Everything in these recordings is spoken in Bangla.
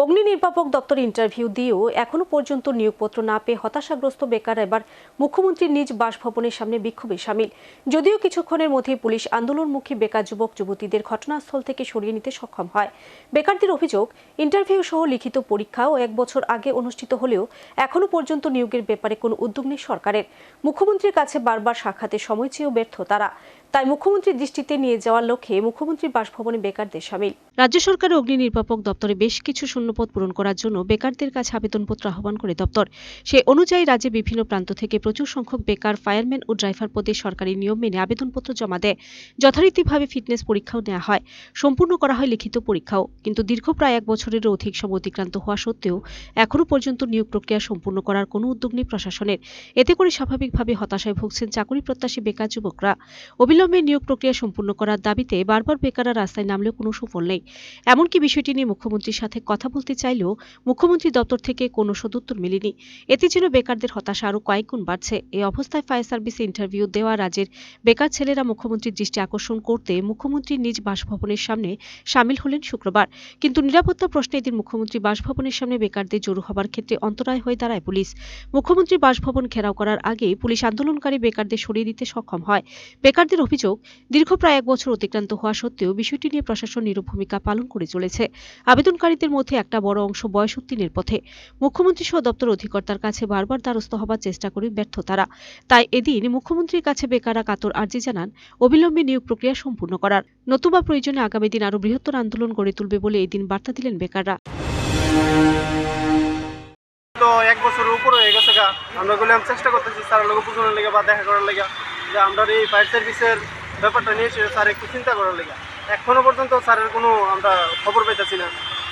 অগ্নি নির্বাপক দপ্তর ইন্টারভিউ দিয়েও এখনও পর্যন্ত নিয়োগপত্র না পেয়ে হতাশাগ্রস্ত বেকার এবার মুখ্যমন্ত্রীর নিজ বাসভবনের সামনে বিক্ষোভে সামিল। যদিও কিছুক্ষণের মধ্যেই পুলিশ আন্দোলনমুখী বেকার যুবক, যুবতীদের ঘটনাস্থল থেকে সরিয়ে নিতে সক্ষম হয়। বেকারদের অভিযোগ ইন্টারভিউ সহ লিখিত পরীক্ষা ও এক বছর আগে অনুষ্ঠিত হলেও এখনও পর্যন্ত নিয়োগের ব্যাপারে কোনো উদ্যোগ নেই সরকারের। মুখ্যমন্ত্রীর কাছে বারবার সাক্ষাতে সময় চেয়েও ব্যর্থ তারা। তাই মুখ্যমন্ত্রীর দৃষ্টিতে নিয়ে যাওয়ার লক্ষ্যে মুখ্যমন্ত্রীর বাসভবনে বেকারদের সামিল। রাজ্য সরকারের অগ্নি নির্বাপক দপ্তরে বেশ কিছু শূন্যপদ পূরণ করার জন্য বেকারদের কাছে আবেদনপত্র আহ্বান করে দপ্তর। সে অনুযায়ী রাজ্যে বিভিন্ন প্রান্ত থেকে প্রচুর সংখ্যক বেকার, ফায়ারম্যান ও ড্রাইভার পদে সরকারি নিয়ম মেনে আবেদনপত্র জমা দেয়। যথারীতিভাবে ফিটনেস পরীক্ষাও নেওয়া হয়। সম্পূর্ণ করা হয় লিখিত পরীক্ষাও। কিন্তু দীর্ঘ প্রায় এক বছরেরও অধিক সময় অতিক্রান্ত হওয়া সত্ত্বেও এখনও পর্যন্ত নিয়োগ প্রক্রিয়া সম্পূর্ণ করার কোনো উদ্যোগ নেই প্রশাসনের। এতে করে স্বাভাবিকভাবে হতাশায় ভুগছেন চাকরি প্রত্যাশী বেকার যুবকরা। অবিলম্বে নিয়োগ প্রক্রিয়া সম্পূর্ণ করার দাবিতে বারবার বেকাররা রাস্তায় নামলেও কোনো সুফল নেই। এমনকি বিষয়টি নিয়ে মুখ্যমন্ত্রীর সাথে কথা বলতে চাইলেও মুখ্যমন্ত্রী দপ্তর থেকে কোনো সদুত্তর মেলেনি। এতে যেন বেকারদের হতাশা আরও কয়েক গুণ বাড়ছে। এই অবস্থায় ফায়ার সার্ভিসে ইন্টারভিউ দেওয়া রাজ্যের বেকার ছেলেরা মুখ্যমন্ত্রীর দৃষ্টি আকর্ষণ করতে মুখ্যমন্ত্রীর নিজ বাসভবনের সামনে সামিল হলেন শুক্রবার। কিন্তু নিরাপত্তা প্রশ্নে এদিন মুখ্যমন্ত্রী বাসভবনের সামনে বেকারদের জড়ো হবার ক্ষেত্রে অন্তরায় হয়ে দাঁড়ায় পুলিশ। মুখ্যমন্ত্রী বাসভবন ঘেরাও করার আগেই পুলিশ আন্দোলনকারী বেকারদের সরিয়ে দিতে সক্ষম হয়। বেকারদের অভিযোগ, দীর্ঘ প্রায় এক বছর অতিক্রান্ত হওয়া সত্ত্বেও বিষয়টি নিয়ে প্রশাসন নীরব ভূমিকা পালন করে চলেছে। আবেদনকারীদের মধ্যে একটা বড় অংশ বয়স উত্তীর্ণের পথে। মুখ্যমন্ত্রী সহ দপ্তর অধিকর্তার কাছে বারবার দ্বারস্থ হবার চেষ্টা করে ব্যর্থ তারা। তাই এদিন মুখ্যমন্ত্রীর কাছে বেকাররা কাতর আর্জি জানান, অবিলম্বে নিয়োগ প্রক্রিয়া সম্পূর্ণ করার। নতুবা প্রয়োজনে আগামী দিন আরও বৃহত্তর আন্দোলন গড়ে তুলবে বলে এই দিন বার্তা দিলেন বেকাররা। এক বছরের উপর হয়ে গেছে গা। আমরা গুলো চেষ্টা করতেছি স্যারের লোক পুজোর লেগে বা দেখা করার লেগে। যে আমরা এই ফায়ার সার্ভিসের ব্যাপারটা নিয়ে স্যার একটু চিন্তা করার লেগে। এখনও পর্যন্ত স্যারের কোনো আমরা খবর পেতেছি না।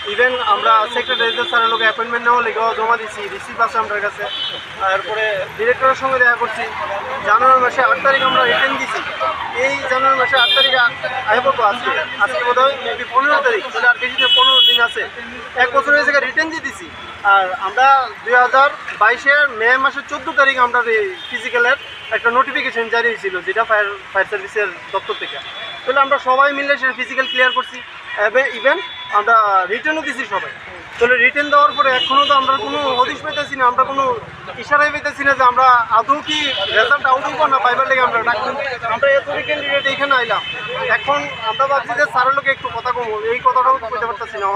ইভেন আমরা সেক্রেটারিদের স্যারের লোক অ্যাপয়েন্টমেন্ট নেওয়া লেগে জমা দিচ্ছি রিসিভ আছে আমার কাছে। তারপরে ডিরেক্টরের সঙ্গে দেখা করছি। জানুয়ারি মাসে আট তারিখ আমরা রিটার্ন দিছি। এই জানুয়ারি মাসে আট তারিখে তো আজকে। আজকে বোধ হয় মেবি পনেরো তারিখ, তাহলে আর দিন পনেরো দিন আছে। এক বছর হয়ে জায়গায় রিটার্ন দিয়ে দিছি। আর আমরা দুই হাজার বাইশের মে মাসের চোদ্দ তারিখ আমরা ফিজিক্যালের একটা নোটিফিকেশন জারি হয়েছিল, যেটা ফায়ার ফায়ার সার্ভিসের দপ্তর থেকে। তাহলে আমরা সবাই মিলে সেটা ফিজিক্যাল ক্লিয়ার করছি। ইভেন আমরা রিটার্নও দিছি সবাই। তাহলে রিটার্ন দেওয়ার পরে এখনও তো আমরা কোনো হদিশ পেতেছি না আমরা কোনো ইশারাই পেতেছি না যে আমরা আদৌ কি রেজাল্ট আউট হব না পাইবার লেগে আমরা আমরা এত ক্যান্ডিডেট এখানে আইলাম। এখন আমরা ভাবছি যে স্যারের লোকে একটু কথা কমো। এই কথাটাও বলতে পারতেছি না?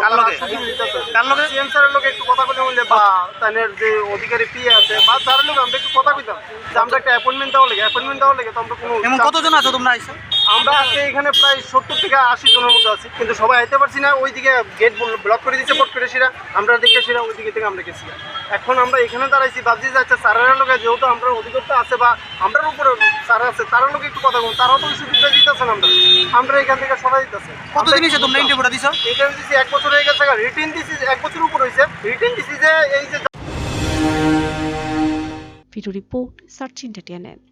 সিএম স্যারের লোকে একটু কথা বলে বললে বা তাদের যে অধিকারী পিএ আছে বা স্যারের লোক আমরা একটু কথা কইতাম। যে আমরা একটা অ্যাপয়েন্টমেন্ট দেওয়া লাগে অ্যাপয়েন্টমেন্ট দেওয়া লাগে তো আমরা কোনো কতজন আছো তোমরা আইসো? আমরা আজকে এখানে প্রায় সত্তর থেকে আশি জনের মধ্যে আছি কিন্তু সবাই আইতে পারছি না। ওইদিকে গেট ব্লক করে দিচ্ছে পট করে সেরা আমরা দেখে সেরা ওই দিকে থেকে আমরা গেছি। এখন আমরা এখানে দাঁড়াইছি ভাবছি যে আচ্ছা স্যারের লোকে যেহেতু আমরা অধিকর্তা আছে বা আমরার উপরে স্যার আছে তার লোকে একটু কথা বলুন। তারাও তো ওই সুযোগটা দিতেছেন আমরা। আমরা এখান থেকে সবাই দিতেছে। কতদিন এসে তোমরা ইন্টারভিউটা দিছো? রিটার্ন দিছি এক বছর হয়ে গেছে রিটার্ন দিছি এক বছর উপর হয়েছে। দিছি যে এই যে ভিডিও রিপোর্ট সার্চ ইন্টারটেনমেন্ট